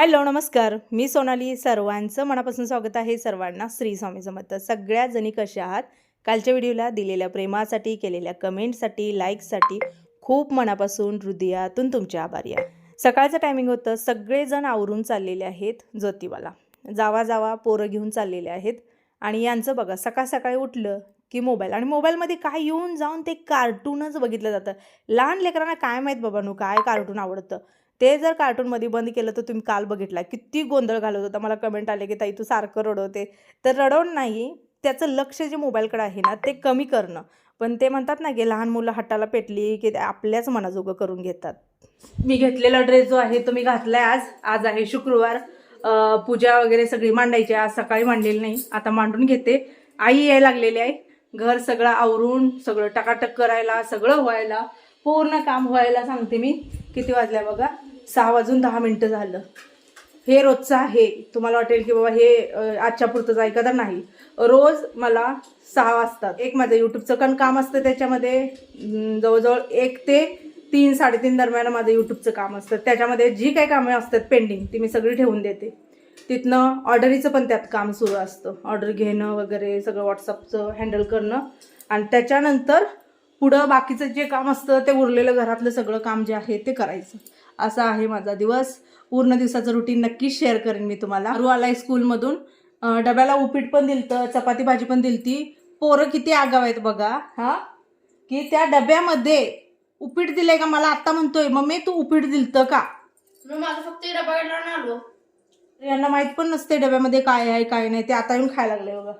Hello नमस्कार. मी सोनाली. सर्वांचं मनापासून स्वागत आहे सर्वांना श्री स्वामी समर्थ. सगळ्या जणी कशा आहात? कालच्या व्हिडिओला दिलेल्या प्रेमासाठी केलेल्या कमेंटसाठी लाईकसाठी खूप मनापासून हृदयातून तुमचे आभारी आहे. सकाळचं टायमिंग होतं. सगळेजण आवरून चाललेले आहेत ज्योतिबाला. जावा जावा पोरं घेऊन चाललेले आहेत. आणि यांचं बघा सकाळ सकाळी उठलं की मोबाईल. आणि मोबाईलमध्ये काय येऊन जाऊन ते कार्टूनच बघितलं जातं. लहान लेकरांना काय माहीत बाबांनो काय कार्टून आवडतं? ते जर कार्टूनमध्ये बंद केलं तर तुम्ही काल बघितला. किती गोंधळ घालत होता. मला कमेंट आले की ताई तू सारखं रडवते. तर रडवून नाही त्याचं लक्ष जे मोबाईलकडे आहे ना ते कमी करणं. पण ते म्हणतात ना की लहान मुलं हट्टाला पेटली की ते आपल्याच मनाजोगं करून घेतात. मी घेतलेला ड्रेस जो आहे तो मी घातलाय आज. आज आहे शुक्रवार. पूजा वगैरे सगळी मांडायची. आज सकाळी मांडलेली नाही. आता मांडून घेते. आई यायला लागलेली आहे. घर सगळं आवरून सगळं टकाटक करायला सगळं व्हायला पूर्ण काम व्हायला सांगते मी. किती वाजल्या बघा? सहा वाजून दहा मिनटं झालं. हे रोजचं आहे. तुम्हाला वाटेल की बाबा हे आजच्या पुरतंच आहे तर नाही. रोज मला सहा वाजतात. एक माझं यूट्यूबचं कारण काम असतं त्याच्यामध्ये. जवळजवळ एक ते तीन साडेतीन दरम्यान माझं यूट्यूबचं काम असतं. त्याच्यामध्ये जी काही कामं असतात पेंडिंग ती मी सगळी ठेवून देते. तिथनं ऑर्डरीचं पण त्यात काम सुरू असतं. ऑर्डर घेणं वगैरे सगळं व्हॉट्सअपचं हँडल करणं. आणि त्याच्यानंतर पुढं बाकीचं जे काम असतं ते उरलेलं घरातलं सगळं काम जे आहे ते करायचं. असा आहे माझा दिवस. पूर्ण दिवसाचं रुटीन नक्कीच शेअर करेन मी तुम्हाला. रू आलाय स्कूलमधून डब्याला उपीट पण दिलतं चपाती भाजी पण दिलती. पोरं किती आगाव आहेत बघा. हा? की त्या डब्यामध्ये उपीट दिलंय का? मला आत्ता म्हणतोय मम्मी तू उपीट दिलतं का? मी माझं फक्त डबा घेतला आलो. यांना माहीत पण नसते डब्यामध्ये काय आहे काय नाही. ते आता येऊन खायला लागले बघा.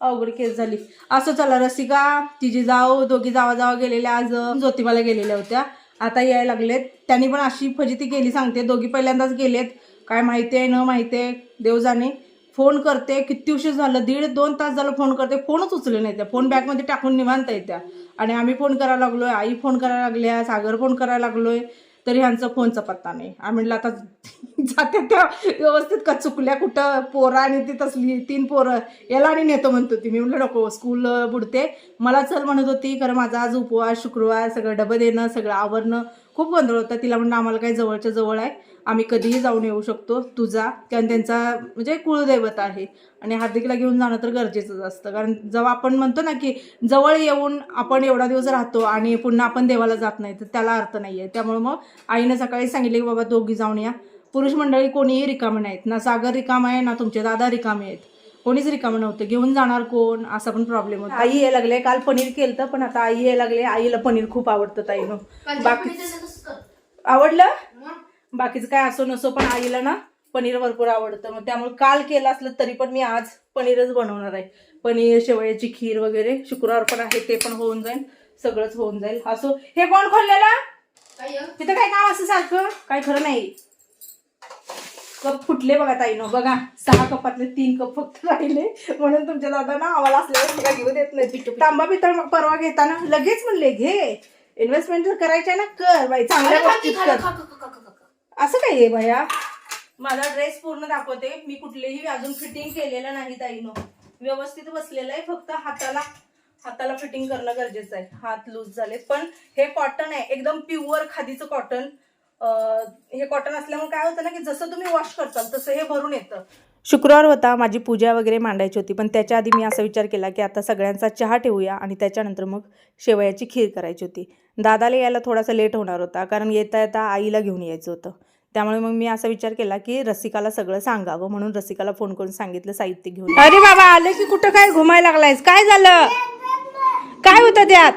अवघड केस झाली. असं चला रसिका तिची जाऊ दोघी जावा जावा गेलेल्या आज ज्योतिबाला गेलेल्या होत्या. आता यायला लागलेत. त्यांनी पण अशी फजिती केली सांगते. दोघी पहिल्यांदाच गेलेत. काय माहिती आहे न माहिती आहे. देवजाने फोन करते. किती उशीर झालं? दीड दोन तास झालं फोन करते. फोनच उचले नाही त्या फोन बॅगमध्ये टाकून निवांत येत्या आणि आम्ही फोन करायला लागलोय. आई फोन करायला लागल्या सागर फोन करायला लागलोय. तरी ह्यांचा फोनचा पत्ता नाही. आम्ही म्हणलं आता जाते त्या व्यवस्थित का चुकल्या? कुठं पोरं आणि ती तसली तीन पोरं? याला आणि नेतो म्हणतो ती मी म्हणलं नको स्कूल बुडते. मला चल म्हणत होती. कारण माझा आज उपवास शुक्रवार सगळं डबं देणं सगळं आवरणं खूप गोंधळ होता. तिला म्हणलं आम्हाला काही जवळच्या जवळ आहे. आम्ही कधीही जाऊन येऊ शकतो. तुझा कारण त्यांचा म्हणजे कुळदैवत आहे. आणि हार्दिकला घेऊन जाणं तर गरजेचंच असतं. कारण जेव्हा आपण म्हणतो ना की जवळ येऊन आपण एवढा दिवस राहतो आणि पुन्हा आपण देवाला जात नाही तर त्याला अर्थ नाही आहे त्यामुळे मग आईनं सकाळी सांगितले की बाबा दोघी जाऊन या. पुरुष मंडळी कोणीही रिकामे नाहीत. ना सागर रिकाम आहे ना तुमचे दादा रिकामे आहेत. कोणीच रिकामं नव्हतं. घेऊन जाणार कोण? असा पण प्रॉब्लेम होता. आई यायला लागले. काल पनीर केलं पण आता आई यायला लागले. आईला पनीर खूप आवडतं ताईनं. बाकी आवडलं? बाकीचं काय असो नसो पण आईला ना पनीर भरपूर आवडतं. मग त्यामुळे काल केलं असलं तरी पण मी आज पनीरच बनवणार आहे. पनीर शेवयाची खीर वगैरे शुक्रवार पण आहे ते पण होऊन जाईल. सगळंच होऊन जाईल. असो. हे कोण खोललेलं? तिथं काय काम असं सारखं? काय खरं नाही. कप फुटले बघा ताईनं बघा. सहा कपातले तीन कप फक्त राहिले. म्हणून तुमच्या दादा ना आम्हाला असल्यावर बघा घेऊ देत नाही. तांबा पितळ परवा घेताना लगेच म्हणले घे इन्व्हेस्टमेंट जर करायची ना कर बाई. चांगल्या गोष्टीत कर. असं काय आहे भया? माझा ड्रेस पूर्ण दाखवते. मी कुठलेही अजून फिटिंग केलेलं नाही ताईनं. व्यवस्थित बसलेलं आहे फक्त हाताला हाताला फिटिंग करणं गरजेचं आहे. हात लूज झाले. पण हे कॉटन आहे एकदम प्युअर खादीचं कॉटन हे कॉटन असल्यामुळे काय होतं ना की जसं तुम्ही वॉश करताल तसं हे भरून येतं. शुक्रवार होता माझी पूजा वगैरे मांडायची होती पण त्याच्या आधी मी असा विचार केला की आता सगळ्यांचा चहा ठेवूया आणि त्याच्यानंतर मग शेवयाची खीर करायची होती. दादाला यायला थोडासा लेट होणार होता कारण येता येता आईला घेऊन यायचं होतं. त्यामुळे मग मी असा विचार केला की रसिकाला सगळं सांगावं म्हणून रसिकाला फोन करून सांगितलं साहित्य घेऊन अरे बाबा आले की कुठं काय घुमायला लागलायस? काय झालं? काय होतं त्यात?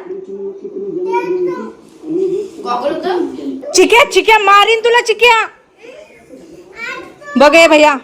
चिक्या चिक्या मारीन तुला चिक्या. बघ भैया.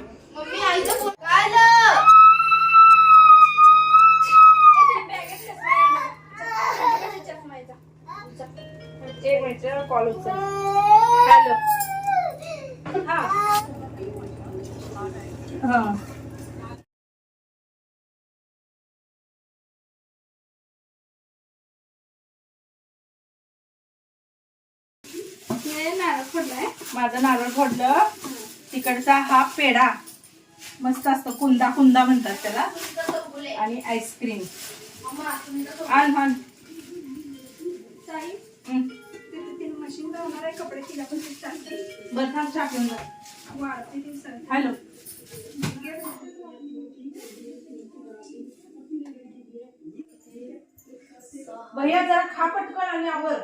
माझं नारळ फोडलं. तिकडचा हा पेढा. मस्त असतो. कुंदा कुंदा म्हणतात त्याला. आणि आईस्क्रीम आण हं. मशीन लावणार आहे. कपडे तिला पण बरं थांब हॅलो. भैया जरा खा पटकन आणि आवर.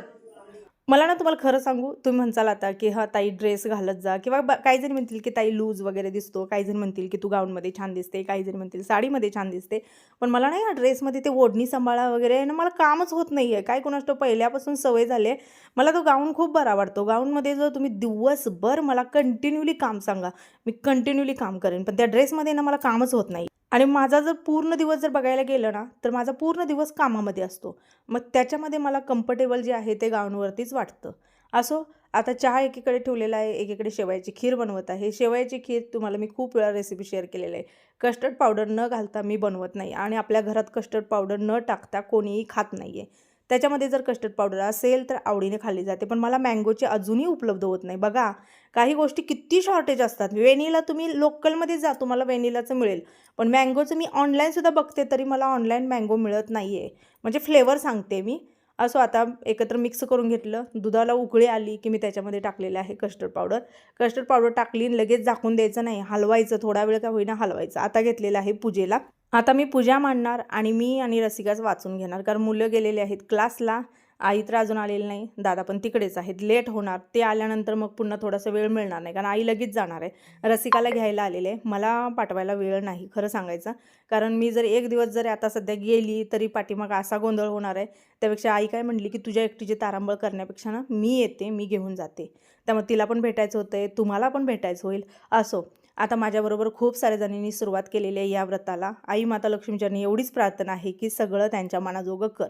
मला ना तुम्हाला खरं सांगू तुम्ही म्हणसाल आता की हा ताई ड्रेस घालत जा. किंवा ब- काही जण म्हणतील की ताई लूज वगैरे दिसतो. काही जण म्हणतील की तू गाऊनमध्ये छान दिसते. काही जण म्हणतील साडीमध्ये छान दिसते. पण मला ना या ड्रेसमध्ये ते ओढणी सांभाळा वगैरे ना मला कामच होत नाही आहे काय कोणास तो पहिल्यापासून सवय झाली आहे मला तो गाऊन खूप बरा वाटतो. गाऊनमध्ये जर तुम्ही दिवसभर मला कंटिन्युअली काम सांगा मी कंटिन्युअली काम करेन. पण त्या ड्रेसमध्ये ना मला कामच होत नाही आणि माझा जर पूर्ण दिवस जर बघायला गेलं ना तर माझा पूर्ण दिवस कामामध्ये असतो. मग त्याच्यामध्ये मला कम्फर्टेबल जे आहे ते गाऊनवरतीच वाटतं. असो आता चहा एकीकडे ठेवलेला आहे एकीकडे शेवयाची खीर बनवत आहे. शेवयाची खीर तुम्हाला मी खूप वेळा रेसिपी शेअर केलेली आहे. कस्टर्ड पावडर न घालता मी बनवत नाही आणि आपल्या घरात कस्टर्ड पावडर न टाकता कोणीही खात नाही आहे त्याच्यामध्ये जर कस्टर्ड पावडर असेल तर आवडीने खाल्ली जाते. पण मला मँगोची अजूनही उपलब्ध होत नाही. बघा काही गोष्टी किती शॉर्टेज असतात. वेनिला तुम्ही लोकलमध्ये जा तुम्हाला वेनिलाचं मिळेल. पण मँगोचं मी ऑनलाईनसुद्धा बघते तरी मला ऑनलाईन मँगो मिळत नाही आहे म्हणजे फ्लेवर सांगते मी. असो आता एकत्र मिक्स करून घेतलं. दुधाला उकळी आली की मी त्याच्यामध्ये टाकलेलं आहे कस्टर्ड पावडर कस्टर्ड पावडर टाकली लगेच झाकून द्यायचं नाही. हलवायचं थोडा वेळ का होईना हलवायचं. आता घेतलेलं आहे पूजेला. आता मी पूजा मांडणार आणि मी आणि रसिकाच वाचून घेणार. कारण मुलं गेलेले आहेत क्लासला. आई तर अजून आलेली नाही दादा पण तिकडेच आहेत. लेट होणार. ते आल्यानंतर मग पुन्हा थोडासा वेळ मिळणार नाही. कारण आई लगेच जाणार आहे. रसिकाला घ्यायला आलेले आहे. मला पाठवायला वेळ नाही खरं सांगायचं. कारण मी जर एक दिवस जरी आता सध्या गेली तरी पाठीमाग असा गोंधळ होणार आहे. त्यापेक्षा आई काय म्हणली की तुझ्या एकटीची तारांबळ करण्यापेक्षा ना मी येते मी घेऊन जाते. त्यामुळे तिला पण भेटायचं होतं आहे तुम्हाला पण भेटायचं होईल. असो. आता माझ्याबरोबर खूप साऱ्या जणींनी सुरुवात केलेली आहे या व्रताला. आई माता लक्ष्मीचरणी एवढीच प्रार्थना आहे की सगळं त्यांच्या मनाजोगं कर.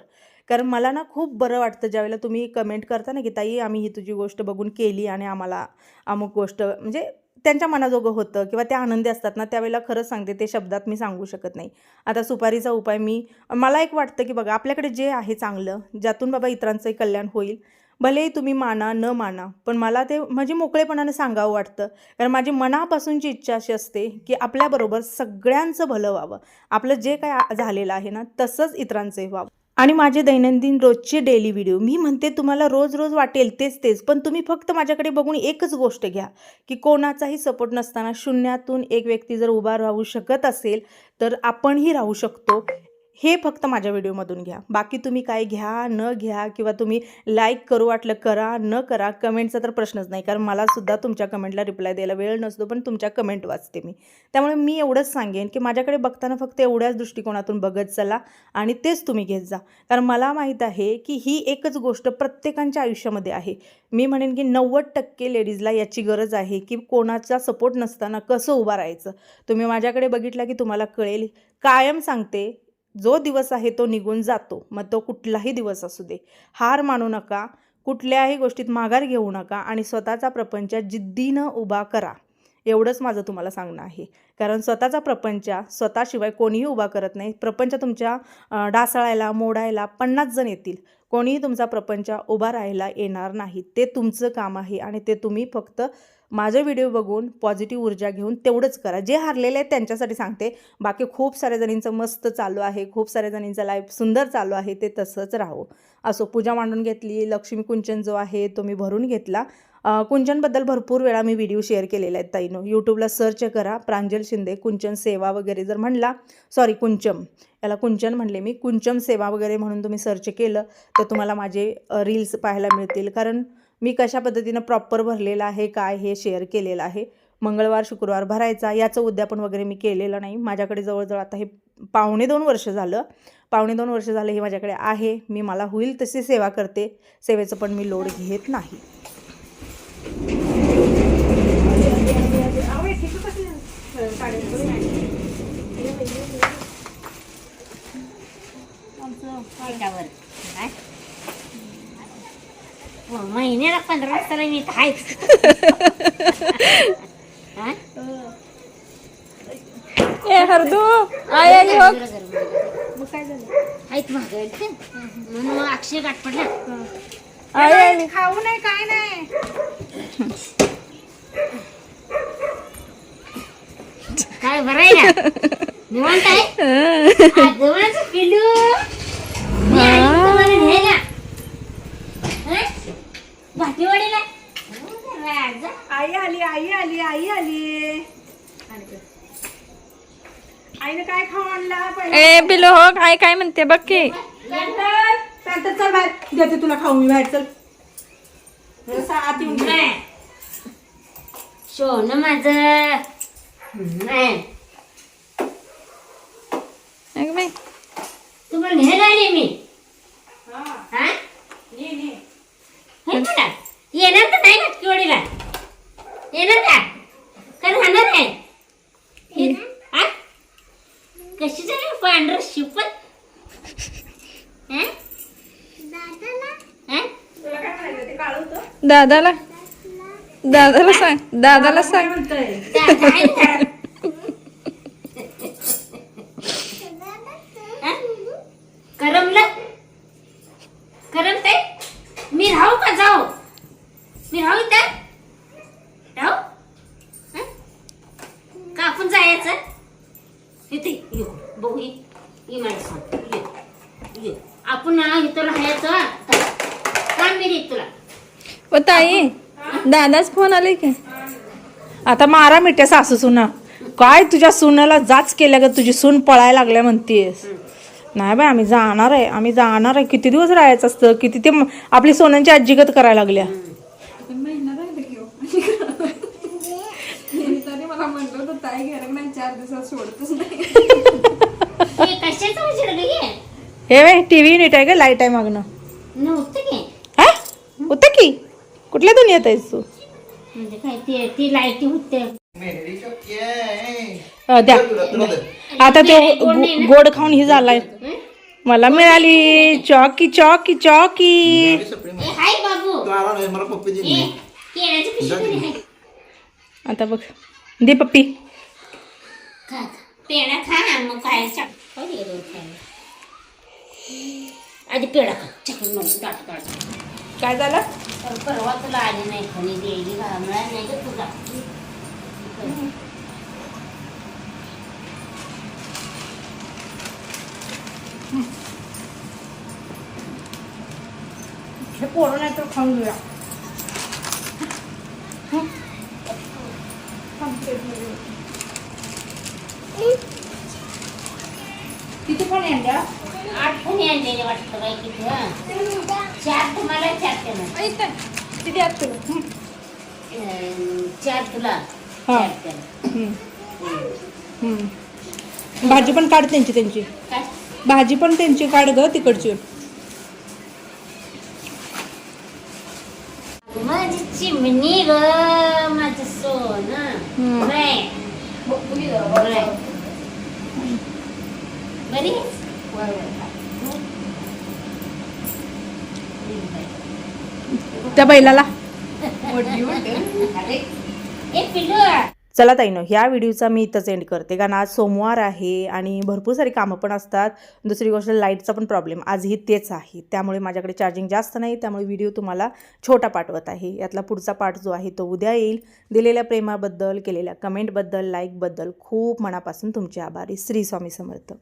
कारण मला ना खूप बरं वाटतं ज्यावेळेला तुम्ही कमेंट करता ना की ताई आम्ही ही तुझी गोष्ट बघून केली आणि आम्हाला अमुक गोष्ट म्हणजे त्यांच्या मनाजोगं होतं किंवा त्या आनंदी असतात ना त्यावेळेला खरंच सांगते ते शब्दात मी सांगू शकत नाही. आता सुपारीचा उपाय मी मला एक वाटतं की बघा आपल्याकडे जे आहे चांगलं ज्यातून बाबा इतरांचंही कल्याण होईल. भलेही तुम्ही माना न माना पण मला ते म्हणजे मोकळेपणाने सांगावं वाटतं. कारण माझी मनापासूनची इच्छा अशी असते की आपल्याबरोबर सगळ्यांचं भलं व्हावं. आपलं जे काय झालेलं आहे ना तसंच इतरांचंही व्हावं. आणि माझे दैनंदिन रोजचे डेली व्हिडिओ मी म्हणते तुम्हाला रोज रोज वाटेल तेच तेच पण तुम्ही फक्त माझ्याकडे बघून एकच गोष्ट घ्या की कोणाचाही सपोर्ट नसताना शून्यातून एक व्यक्ती जर उभा राहू शकत असेल तर आपणही राहू शकतो. हे फक्त माझ्या व्हिडिओमधून घ्या. बाकी तुम्ही काय घ्या न घ्या किंवा तुम्ही लाईक करू वाटलं करा न करा कमेंटचा तर प्रश्नच नाही. कारण मला सुद्धा तुमच्या कमेंटला रिप्लाय द्यायला वेळ नसतो पण तुमच्या कमेंट वाचते मी. त्यामुळे मी एवढंच सांगेन की माझ्याकडे बघताना फक्त एवढ्याच दृष्टिकोनातून बघत चला आणि तेच तुम्ही घेत जा. कारण मला माहीत आहे की ही एकच गोष्ट प्रत्येकांच्या आयुष्यामध्ये आहे. मी म्हणेन की नव्वद टक्के लेडीजला याची गरज आहे की कोणाचा सपोर्ट नसताना कसं उभं राहायचं. तुम्ही माझ्याकडे बघितला की तुम्हाला कळेल. कायम सांगते जो दिवस आहे तो निघून जातो. मग तो कुठलाही दिवस असू दे. हार मानू नका कुठल्याही गोष्टीत माघार घेऊ नका आणि स्वतःचा प्रपंच जिद्दीनं उभा करा. एवढंच माझं तुम्हाला सांगणं आहे. कारण स्वतःचा प्रपंच स्वतःशिवाय कोणीही उभा करत नाही. प्रपंच तुमच्या डासळायला मोडायला पन्नास जण येतील. कोणीही तुमचा प्रपंच उभा राहायला येणार नाही. ते तुमचं काम आहे आणि ते तुम्ही फक्त माझे व्हिडिओ बघून पॉझिटिव्ह ऊर्जा घेऊन तेवढंच करा. जे हारलेले आहेत त्यांच्यासाठी सांगते. बाकी खूप साऱ्या जणींचं मस्त चालू आहे. खूप साऱ्या जणींचं लाईफ सुंदर चालू आहे. ते तसंच राहो. असो पूजा मांडून घेतली लक्ष्मी कुंचन जो आहे तो मी भरून घेतला. कुंचनबद्दल भरपूर वेळा मी व्हिडिओ शेअर केलेले आहेत ताईनो. यूट्यूबला सर्च करा. प्रांजल शिंदे कुंचन सेवा वगैरे जर म्हणला सॉरी कुंचम. याला कुंचन म्हणले मी. कुंचम सेवा वगैरे म्हणून तुम्ही सर्च केलं तर तुम्हाला माझे रील्स पाहायला मिळतील. कारण मी कशा पद्धतीनं प्रॉपर भरलेलं आहे काय हे शेअर केलेलं आहे मंगळवार शुक्रवार भरायचा याचं उद्यापन वगैरे मी केलेलं नाही. माझ्याकडे जवळजवळ आता हे पावणे दोन वर्ष झालं. पावणे दोन वर्ष झालं हे माझ्याकडे आहे. मी मला होईल तशी सेवा करते. सेवेचं पण मी लोड घेत नाही. आमचं काय? महिन्याला पंधरा वाजता मी खायच ए हरदू. आय आली हो मग काय झालं? आहेत महागाई म्हणून मग अक्षय गाठ पडला आय आली खाऊ नाही काय नाही काय बरं आहे ना? निवांत आहे? जवळच पिलू मी आली तुम्हाला न्यायला हं? भाटीवर मिळाली आईने काय खाऊ आणला? ए पिलो हो काय काय म्हणते बघ की. चल बाहेर. देते तुला खाऊ मी बाहेर चल. आत येऊन घे. सोन माझ. नाही अगं बाई, तुम्हाला आले मी हा, हा ये, ये. हे बघा येणार तर नाही ना केवढीला येणार का का राहणार आहे हा? कशी झाली पांढर शिपत हा? हा? तुला काय म्हणायचं ते काळं होतं दादाला दादाला सांग. दादाला काय सांग? करमलं? करमते मी राहू का जाऊ? मी राहू इथं? राहू? हा? का आपण जायचं? इथे ये. बघू ये. ये मला सांग ये. ये. आपण इथं राहायचं. काम मी तुला. ओ ताई दादाच फोन आले की. आता मारा मिठ्या सासू सुना. काय तुझ्या सुनाला जाच केल्या ग तुझी सून पळायला लागल्या म्हणतेस नाही बाय आम्ही जाणार आहे आम्ही जाणार आहे. किती दिवस राहायचं असतं? किती ते म- आपली सोन्यांची आजीगत करायला लागल्या. महिना राहिला की हो. तरी मला म्हणलं होतं ताई घरात नाही चार दिवसात सोडतच नाही. हे कशाचं हे? बाय टी व्ही नीट आहे का लाइट आहे मागणं. कुठल्या दुनियेत आहेस तू? म्हणजे काय ते ती लाईटी होते. अ, द्या. आता ते गो- गोड खाऊन ही झालाय. मला मिळाली. चॉकी चॉकी चॉकी. ए हाय बाबू. ए केळ्याची पिशवी तरी आहे? आता बघ. दे पप्पी. खा खा. पेढा खा मग काय चाक हो दोन खायला. आधी पेढा खा. चकून मग दाट दाट काय झालं? परवा तुला आली नाही कोणी मिळाली नाही का तुला. हे पोरं नाही तर खाऊन घेऊया. किती पण येण्या आठवणी आणलेले वाटतं काय किती हं? चार तुम्हाला चार तुला. अं, चार तुला हा. चार त्यांना. भाजी पण काढ त्यांची त्यांची. काय? भाजी पण त्यांची काढ ग तिकडची. माझी चिमणी ग माझं सोनं. बरी आहेस? त्या बैलाला. चला ताईनो ह्या व्हिडिओचा मी इथंच एंड करते कारण आज सोमवार आहे आणि भरपूर सारी कामं पण असतात. दुसरी गोष्ट लाईटचा पण प्रॉब्लेम आजही तेच आहे. त्यामुळे माझ्याकडे चार्जिंग जास्त नाही त्यामुळे व्हिडिओ तुम्हाला छोटा पाठवत आहे. यातला पुढचा पार्ट जो आहे तो उद्या येईल. दिलेल्या प्रेमाबद्दल केलेल्या कमेंटबद्दल लाईकबद्दल खूप मनापासून तुमचे आभारी. श्री स्वामी समर्थ.